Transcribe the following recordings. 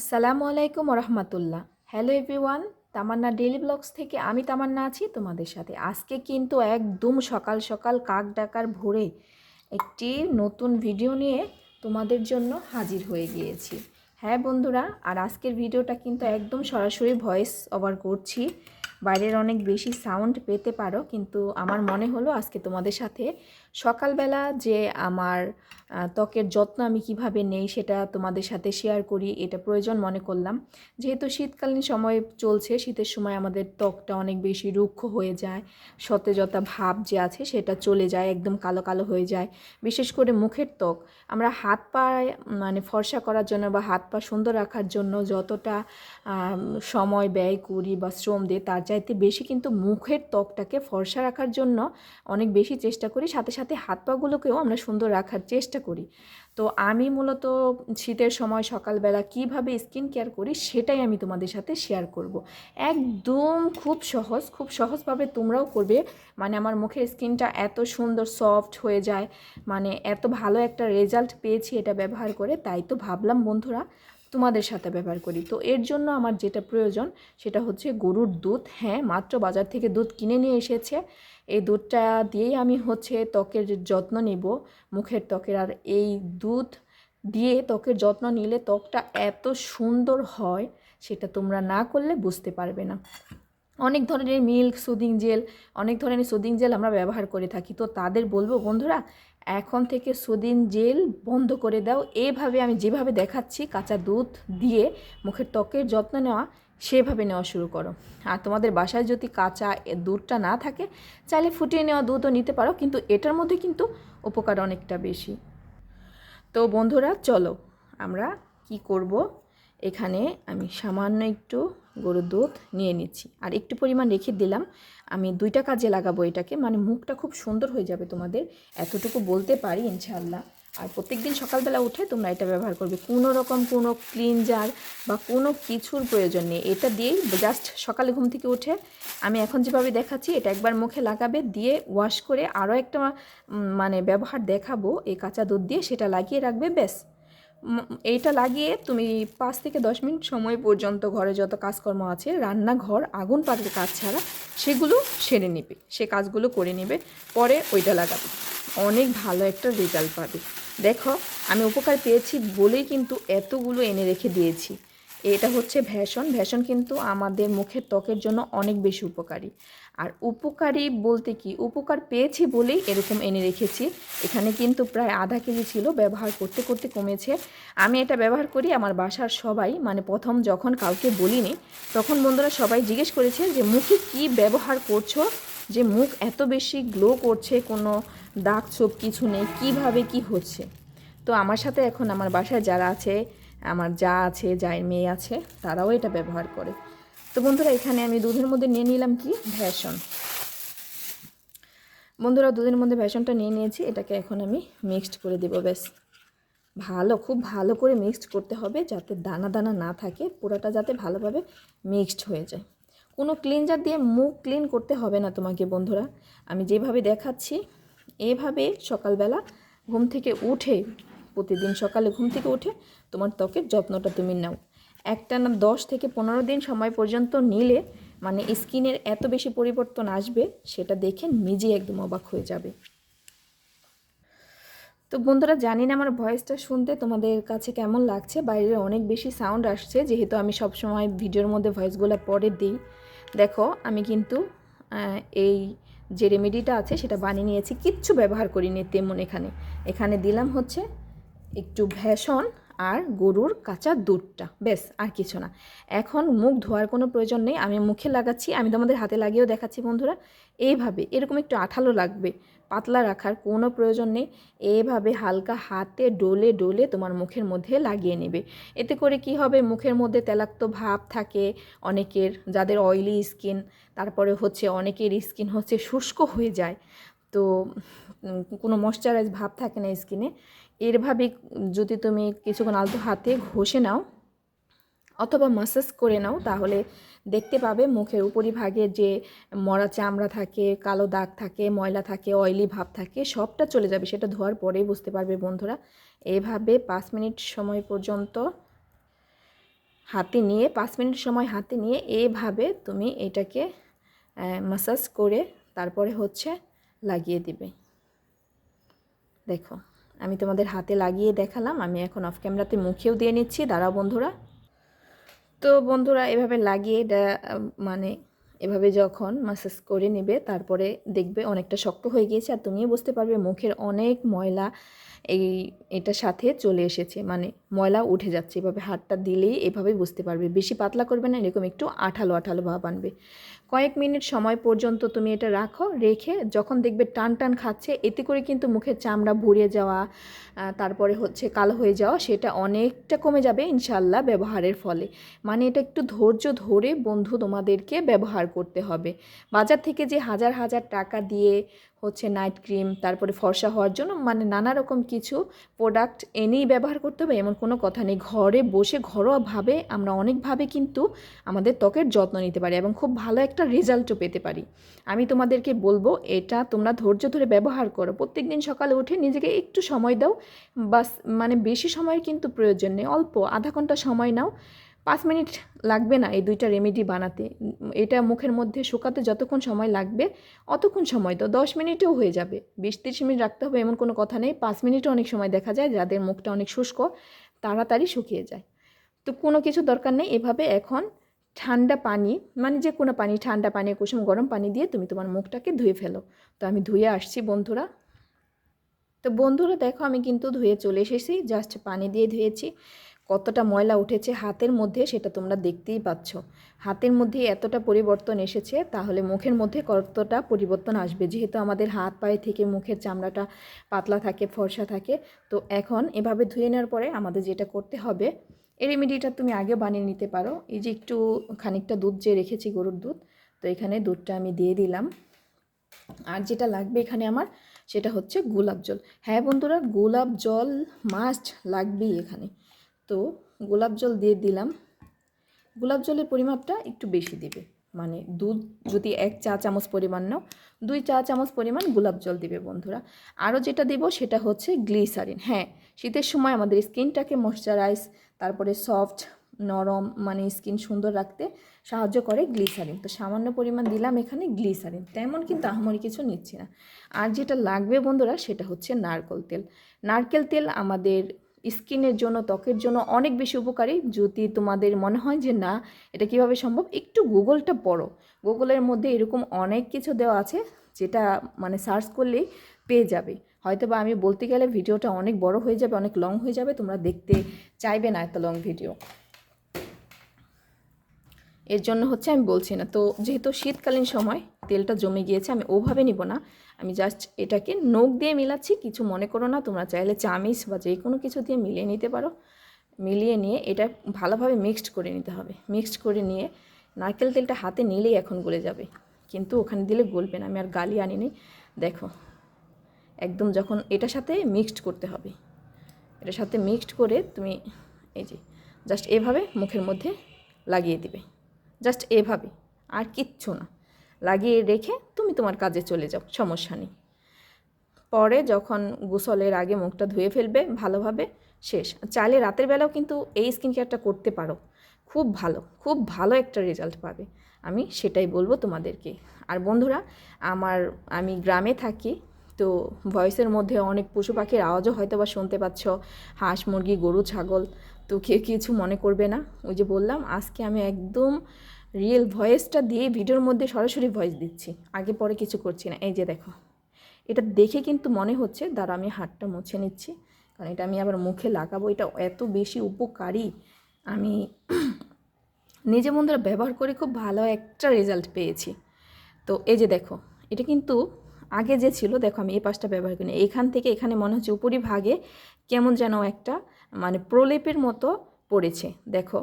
আসসালামু আলাইকুম রহমতুল্লাহ hello everyone, Tamanna daily blogs থেকে আমি তামান্না আছি তোমাদের সাথে। আজকে কিন্তু একদম সকাল সকাল কাক ডাকার ভোরে একটি নতুন ভিডিও নিয়ে তোমাদের জন্য হাজির হয়ে গিয়েছি। হ্যাঁ বন্ধুরা, আর আজকের ভিডিওটা কিন্তু একদম সরাসরি ভয়েস ওভার করছি। বাইরের অনেক বেশি সাউন্ড পেতে পারো, কিন্তু আমার মনে হলো আজকে তোমাদের সাথে সকালবেলা যে আমার ত্বকের যত্ন আমি কীভাবে নেই সেটা তোমাদের সাথে শেয়ার করি, এটা প্রয়োজন মনে করলাম। যেহেতু শীতকালীন সময় চলছে, শীতের সময় আমাদের ত্বকটা অনেক বেশি রুক্ষ হয়ে যায়, সতেজতা ভাব যে আছে সেটা চলে যায়, একদম কালো কালো হয়ে যায়। বিশেষ করে মুখের ত্বক, আমরা হাত পা মানে ফর্সা করার জন্য বা হাত পা সুন্দর রাখার জন্য যতটা সময় ব্যয় করি বা শ্রম দিই, তার চাইতে বেশি কিন্তু মুখের ত্বকটাকে ফর্সা রাখার জন্য অনেক বেশি চেষ্টা করি। সাথে সাথে হাত পাগুলোকেও আমরা সুন্দর রাখার চেষ্টা করি। তো আমি মূলত শীতের সময় সকালবেলা কীভাবে স্কিন কেয়ার করি সেটাই আমি তোমাদের সাথে শেয়ার করব। একদম খুব সহজ, খুব সহজভাবে তোমরাও করবে। মানে আমার মুখের স্কিনটা এত সুন্দর, সফট হয়ে যায়। মানে এত ভালো একটা রেজাল্ট পেয়েছি এটা ব্যবহার করে, তাই তো ভাবলাম বন্ধুরা তোমাদের সাথে ব্যবহার করি। তো এর জন্য আমার যেটা প্রয়োজন সেটা হচ্ছে গরুর দুধ। হ্যাঁ মাত্র বাজার থেকে দুধ কিনে নিয়ে এসেছে। এই দুধটা দিয়েই আমি হচ্ছে ত্বকের যত্ন নেব। মুখের ত্বকের আর এই দুধ দিয়ে ত্বকের যত্ন নিলে ত্বকটা এত সুন্দর হয় সেটা তোমরা না করলে বুঝতে পারবে না। অনেক ধরনের মিল্ক, সুদিং জেল, অনেক ধরনের সুদিং জেল আমরা ব্যবহার করে থাকি। তো তাদের বলব, বন্ধুরা এখন থেকে সুদিন জেল বন্ধ করে দাও। এভাবে আমি যেভাবে দেখাচ্ছি, কাঁচা দুধ দিয়ে মুখের ত্বকের যত্ন নেওয়া, সেভাবে নেওয়া শুরু করো। আর তোমাদের বাসায় যদি কাঁচা দুধটা না থাকে, চাইলে ফুটিয়ে নেওয়া দুধও নিতে পারো, কিন্তু এটার মধ্যে কিন্তু উপকার অনেকটা বেশি। তো বন্ধুরা, চলো আমরা কি করব? এখানে আমি সামান্য একটু গরুর দুধ নিয়ে নিচ্ছি। আর একটু পরিমাণ রেখে দিলাম। আমি দুইটা কাজে লাগাবো এটাকে। মানে মুখটা খুব সুন্দর হয়ে যাবে তোমাদের। এতটুকু বলতে পারি ইনশাল্লাহ আর প্রত্যেকদিন সকালবেলা উঠে তোমরা এটা ব্যবহার করবে। কোনো রকম কোনো ক্লিনজার বা কোনো কিছুর প্রয়োজন নেই। এটা দিয়েই জাস্ট সকালে ঘুম থেকে উঠে আমি এখন যেভাবে দেখাচ্ছি, এটা একবার মুখে লাগাবে, দিয়ে ওয়াশ করে আরও একটা মানে ব্যবহার দেখাবো। এই কাঁচা দুধ দিয়ে সেটা লাগিয়ে রাখবে, ব্যাস। এইটা লাগিয়ে তুমি পাঁচ থেকে দশ মিনিট সময় পর্যন্ত ঘরে যত কাজকর্ম আছে, রান্নাঘর, আগুন পাটের কাজ ছাড়া সেগুলো সেরে নেবে। সে কাজগুলো করে নেবে, পরে ওইটা লাগাবে। অনেক ভালো একটা রেজাল্ট পাবে। দেখো, আমি উপকার পেয়েছি বলেই কিন্তু এতগুলো এনে রেখে দিয়েছি। এটা হচ্ছে ভ্যাসন। ভ্যাসন কিন্তু আমাদের মুখের ত্বকের জন্য অনেক বেশি উপকারী। আর উপকারী বলতে কি? উপকার পেয়েছি বলেই এরকম এনে রেখেছি। এখানে কিন্তু প্রায় আধা কেজি ছিল, ব্যবহার করতে করতে কমেছে। আমি এটা ব্যবহার করি আমার বাসার সবাই। মানে প্রথম যখন কাউকে বলিনি, তখন বন্ধুরা সবাই জিজ্ঞেস করেছে যে, মুখে কি ব্যবহার করছ? যে মুখ এত বেশি গ্লো করছে, কোনো দাগ ছোপ কিছু নেই, কীভাবে কি হচ্ছে? তো আমার সাথে এখন আমার বাসায় যারা আছে আমার যা আছে যার মেয়ে আছে, তারাও এটা ব্যবহার করে। তো বন্ধুরা, এখানে আমি দুধের মধ্যে নিয়ে নিলাম কি? ভ্যাসন বন্ধুরা, দুধের মধ্যে ভ্যাসনটা নিয়ে নিয়েছি। এটাকে এখন আমি মিক্সড করে দেবো, ব্যাস। ভালো, খুব ভালো করে মিক্সড করতে হবে যাতে দানা দানা না থাকে, পুরোটা যাতে ভালোভাবে মিক্সড হয়ে যায়। কোনো ক্লিনজার দিয়ে মুখ ক্লিন করতে হবে না তোমাকে, বন্ধুরা। আমি যেভাবে দেখাচ্ছি, এভাবে সকালবেলা ঘুম থেকে উঠে প্রতিদিন সকালে ঘুম থেকে উঠে তোমার ত্বকের যত্নটা তুমি নাও। একটা না দশ থেকে পনেরো দিন সময় পর্যন্ত নিলে মানে স্কিনের এত বেশি পরিবর্তন আসবে, সেটা দেখে নিজে একদম অবাক হয়ে যাবে। তো বন্ধুরা, জানি না আমার ভয়েসটা শুনতে তোমাদের কাছে কেমন লাগছে, বাইরে অনেক বেশি সাউন্ড আসছে, যেহেতু আমি সব সময় ভিডিওর মধ্যে ভয়েসগুলো পরে দিই। দেখো, আমি কিন্তু এই যে রেমেডিটা আছে, সেটা বানিয়ে নিয়েছি, কিচ্ছু ব্যবহার করিনি তেমন এখানে। এখানে দিলাম হচ্ছে একটু ভ্যাসন আর গরুর কাঁচা দুধটা বেশ আর কিছু না। এখন মুখ ধোয়ার কোনো প্রয়োজন নেই, আমি মুখে লাগাচ্ছি, আমি তোমাদের হাতে লাগিয়েও দেখাচ্ছি বন্ধুরা। এইভাবে, এরকম একটু আঠালো লাগবে, পাতলা রাখার কোনো প্রয়োজন নেই। এভাবে হালকা হাতে ডলে ডলে তোমার মুখের মধ্যে লাগিয়ে নেবে। এতে করে কি হবে, মুখের মধ্যে তেলাক্ত ভাব থাকে, অনেকের, যাদের অয়েলি স্কিন তারপরে হচ্ছে, অনেকের স্কিন হচ্ছে শুষ্ক হয়ে যায়। তো কোনো ময়শ্চারাইজ ভাব থাকে না স্কিনে এরভাবে যদি তুমি কিছুক্ষণ আলতো হাতে ঘষে নাও অথবা মাসাজ করে নাও, তাহলে দেখতে পাবে মুখের উপরিভাগে যে মরা চামড়া থাকে, কালো দাগ থাকে, ময়লা থাকে অয়েলি ভাব থাকে, সবটা চলে যাবে। সেটা ধোয়ার পরেই বুঝতে পারবে বন্ধুরা। এভাবে পাঁচ মিনিট সময় পর্যন্ত হাতে নিয়ে, পাঁচ মিনিট সময় হাতে নিয়ে এভাবে তুমি এটাকে মাসাজ করে, তারপরে হচ্ছে লাগিয়ে দিবে। দেখো, আমি তোমাদের হাতে লাগিয়ে দেখালাম, আমি এখন অফ ক্যামেরাতে মুখেও দিয়ে নিচ্ছি। দাঁড়াও বন্ধুরা। তো বন্ধুরা, এভাবে লাগিয়ে মানে এভাবে যখন মাসাজ করে নেবে, তারপরে দেখবে অনেকটা শক্ত হয়ে গিয়েছে। আর তুমিও বুঝতে পারবে, মুখের অনেক ময়লা এই, এটার সাথে চলে এসেছে। মানে ময়লা উঠে যাচ্ছে। এভাবে হাতটা দিলেই এভাবেই বুঝতে পারবে। বেশি পাতলা করবে না, এরকম একটু আঠালো আঠালো ভাব আনবে। কয়েক মিনিট সময় পর্যন্ত তুমি এটা রাখো, রেখে যখন দেখবে টান টান খাচ্ছে, এতে করে কিন্তু মুখের চামড়া ভরে যাওয়া তারপরে হচ্ছে কালো হয়ে যাওয়া, সেটা অনেকটা কমে যাবে ইনশাল্লাহ ব্যবহারের ফলে। মানে এটা একটু ধৈর্য ধরে বন্ধু তোমাদেরকে ব্যবহার করতে হবে। বাজার থেকে যে হাজার হাজার টাকা দিয়ে হচ্ছে নাইট ক্রিম তারপরে ফর্সা হওয়ার জন্য মানে নানা রকম কিছু প্রোডাক্ট এনেই ব্যবহার করতে হবে, এমন কোনো কথা নেই। ঘরে বসে ঘরোয়াভাবে আমরা অনেকভাবে কিন্তু আমাদের ত্বকের যত্ন নিতে পারি এবং খুব ভালো একটা রেজাল্টও পেতে পারি। আমি তোমাদেরকে বলব, এটা তোমরা ধৈর্য ধরে ব্যবহার করো। প্রত্যেক দিন সকালে উঠে নিজেকে একটু সময় দাও, বাস মানে বেশি সময়ের কিন্তু প্রয়োজন নেই। অল্প আধা ঘণ্টা সময় নাও। পাঁচ মিনিট লাগবে না এই দুইটা রেমেডি বানাতে। এটা মুখের মধ্যে শুকাতে যতক্ষণ সময় লাগবে, অতক্ষণ সময় তো দশ মিনিটেও হয়ে যাবে। বিশ তিরিশ মিনিট রাখতে হবে এমন কোনো কথা নেই। পাঁচ মিনিটও অনেক সময় দেখা যায় যাদের মুখটা অনেক শুষ্ক, তাড়াতাড়ি শুকিয়ে যায়। তো কোনো কিছু দরকার নেই। এভাবে এখন ঠান্ডা পানি মানে যে কোনো পানি, ঠান্ডা পানি, কুসুম গরম পানি দিয়ে তুমি তোমার মুখটাকে ধুয়ে ফেলো। তো আমি ধুয়ে আসছি বন্ধুরা। তো বন্ধুরা দেখো আমি কিন্তু ধুয়ে চলে এসেছি জাস্ট পানি দিয়ে ধুয়েছি। কতটা ময়লা উঠেছে হাতের মধ্যে সেটা তোমরা দেখতেই পাচ্ছ। হাতের মধ্যে এতটা পরিবর্তন এসেছে, তাহলে মুখের মধ্যে কতটা পরিবর্তন আসবে? যেহেতু আমাদের হাত পায়ে থেকে মুখের চামড়াটা পাতলা থাকে, ফর্সা থাকে, তো এখন এভাবে ধুয়ে নেওয়ার পরে আমাদের যেটা করতে হবে, এই রেমেডিটা তুমি আগে বানিয়ে নিতে পারো। এই যে একটু খানিকটা দুধ যে রেখেছি গরুর দুধ, তো এখানে দুধটা আমি দিয়ে দিলাম। আর যেটা লাগবে এখানে আমার, সেটা হচ্ছে গোলাপ জল। হ্যাঁ বন্ধুরা, গোলাপ জল মাস্ট লাগবেই এখানে। তো গোলাপ জল দিয়ে দিলাম। গোলাপ জলের পরিমাপটা একটু বেশি দিবে। মানে দুধ যদি এক চা চামচ পরিমাণ নাও, দুই চা চামচ পরিমাণ গোলাপ জল দিবে বন্ধুরা। আরও যেটা দেব সেটা হচ্ছে গ্লিসারিন। হ্যাঁ শীতের সময় আমাদের স্কিনটাকে ময়শ্চারাইজ, তারপরে সফট, নরম মানে স্কিন সুন্দর রাখতে সাহায্য করে গ্লিসারিন। তো সামান্য পরিমাণ দিলাম এখানে গ্লিসারিন। তেমন কিন্তু আহামরি কিছু নিচ্ছি না। আর যেটা লাগবে বন্ধুরা সেটা হচ্ছে নারকেল তেল। নারকেল তেল আমাদের স্কিনের জন্য, ত্বকের জন্য অনেক বেশি উপকারী। যদি তোমাদের মনে হয় যে না, এটা কীভাবে সম্ভব, একটু গুগলটা পড়ো। গুগলের মধ্যে এরকম অনেক কিছু দেওয়া আছে, যেটা মানে সার্চ করলেই পেয়ে যাবে। হয়তো বা আমি বলতে গেলে ভিডিওটা অনেক বড় হয়ে যাবে, অনেক লং হয়ে যাবে, তোমরা দেখতে চাইবে না এত লং ভিডিও। এর জন্য হচ্ছে আমি বলছি না। তো যেহেতু শীতকালীন সময় তেলটা জমে গিয়েছে, আমি ওভাবে নিব না। আমি জাস্ট এটাকে নখ দিয়ে মিলাচ্ছি, কিছু মনে করো না, তোমরা চাইলে চামিচ বা যে কোনো কিছু দিয়ে মিলিয়ে নিতে পারো। মিলিয়ে নিয়ে এটা ভালোভাবে মিক্সড করে নিতে হবে। মিক্সড করে নিয়ে নারকেল তেলটা হাতে নিলেই এখন গলে যাবে। কিন্তু ওখানে দিলে গলবে না, আমি আর গালি আনিনি। দেখো, একদম যখন এটার সাথে মিক্সড করতে হবে, এটার সাথে মিক্সড করে তুমি এই যে জাস্ট এভাবে মুখের মধ্যে লাগিয়ে দিবে। জাস্ট এভাবে, আর কিচ্ছু না। লাগিয়ে রেখে তুমি তোমার কাজে চলে যাও, সমস্যা নেই। পরে যখন গোসলের আগে মুখটা ধুয়ে ফেলবে ভালোভাবে, শেষ। চাইলে রাতের বেলাও কিন্তু এই স্কিন কেয়ারটা করতে পারো। খুব ভালো খুব ভালো একটা রেজাল্ট পাবে। আমি সেটাই বলব তোমাদেরকে। আর বন্ধুরা, আমার, আমি গ্রামে থাকি, তো ভয়েসের মধ্যে অনেক পশু পাখির আওয়াজও হয়তো বা শুনতে পাচ্ছ। হাঁস, মুরগি, গরু, ছাগল তো কেউ কিছু মনে করবে না। ওই যে বললাম, আজকে আমি একদম রিয়েল ভয়েসটা দিয়ে ভিডিওর মধ্যে সরাসরি ভয়েস দিচ্ছি। আগে পরে কিছু করছি না। এই যে দেখো, এটা দেখে কিন্তু মনে হচ্ছে দাঁড়া আমি হাতটা মুছে নিচ্ছি, কারণ এটা আমি আবার মুখে লাগাবো, এটা এত বেশি উপকারী। আমি নিজে বন্ধুরা ব্যবহার করে খুব ভালো একটা রেজাল্ট পেয়েছি। তো এই যে দেখো, এটা কিন্তু আগে যে ছিল, দেখো আমি এই পাশটা ব্যবহার করি এখান থেকে এখানে মনে হচ্ছে উপরিভাগে কেমন যেন একটা মানে প্রলেপের মতো পড়েছে, দেখো।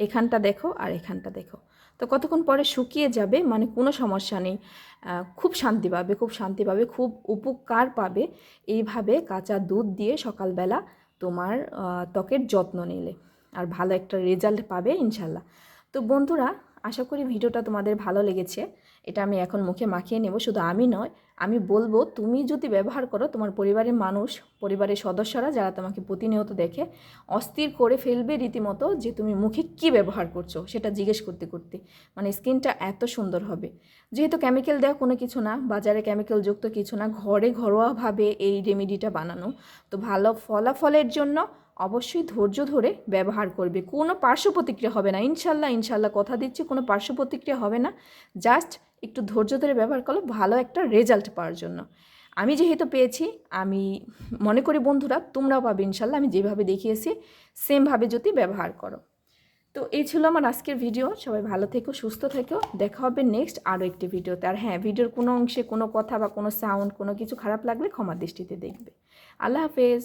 এখানটা দেখো আর এখানটা দেখো। তো কতক্ষণ পরে শুকিয়ে যাবে মানে কোনো সমস্যা নেই। খুব শান্তি পাবে, খুব শান্তি পাবে, খুব উপকার পাবে এইভাবে কাঁচা দুধ দিয়ে সকালবেলা তোমার ত্বকের যত্ন নিলে। আর ভালো একটা রেজাল্ট পাবে ইনশাল্লাহ। তো বন্ধুরা, আশা করি ভিডিওটা তোমাদের ভালো লেগেছে। এটা আমি এখন মুখে মাখিয়ে নেব, শুধু আমি নয়, আমি বলব তুমি যদি ব্যবহার করো, তোমার পরিবারের মানুষ, পরিবারের সদস্যরা যারা তোমাকে প্রতিনিয়ত দেখে, অস্থির করে ফেলবে রীতিমতো যে তুমি মুখে কি ব্যবহার করছ, সেটা জিজ্ঞেস করতে করতে। মানে স্কিনটা এত সুন্দর হবে। যেহেতু কেমিক্যাল দেওয়া কোনো কিছু না, বাজারে কেমিক্যাল যুক্ত কিছু না, ঘরে ঘরোয়াভাবে এই রেমেডিটা বানানো, তো ভালো ফলাফলের জন্য অবশ্যই ধৈর্য ধরে ব্যবহার করবে। কোনো পার্শ্ব প্রতিক্রিয়া হবে না। ইনশাল্লাহ ইনশাল্লাহ, কথা দিচ্ছি, কোনো পার্শ্ব প্রতিক্রিয়া হবে না। জাস্ট একটু ধৈর্য ধরে ব্যবহার করলে ভালো একটা রেজাল্ট পাওয়ার জন্য। আমি যেহেতু পেয়েছি, আমি মনে করি বন্ধুরা, তোমরাও পাবে ইনশাল্লাহ, আমি যেভাবে দেখিয়েছি সেমভাবে যদি ব্যবহার করো। তো এই ছিল আমার আজকের ভিডিও সবাই ভালো থেকো, সুস্থ থেকো, দেখা হবে নেক্সট আরও একটি ভিডিওতে আর হ্যাঁ ভিডিওর কোনো অংশে কোনো কথা বা কোনো সাউন্ড কোনো কিছু খারাপ লাগলে ক্ষমা দৃষ্টিতে দেখবে। আল্লাহ হাফেজ।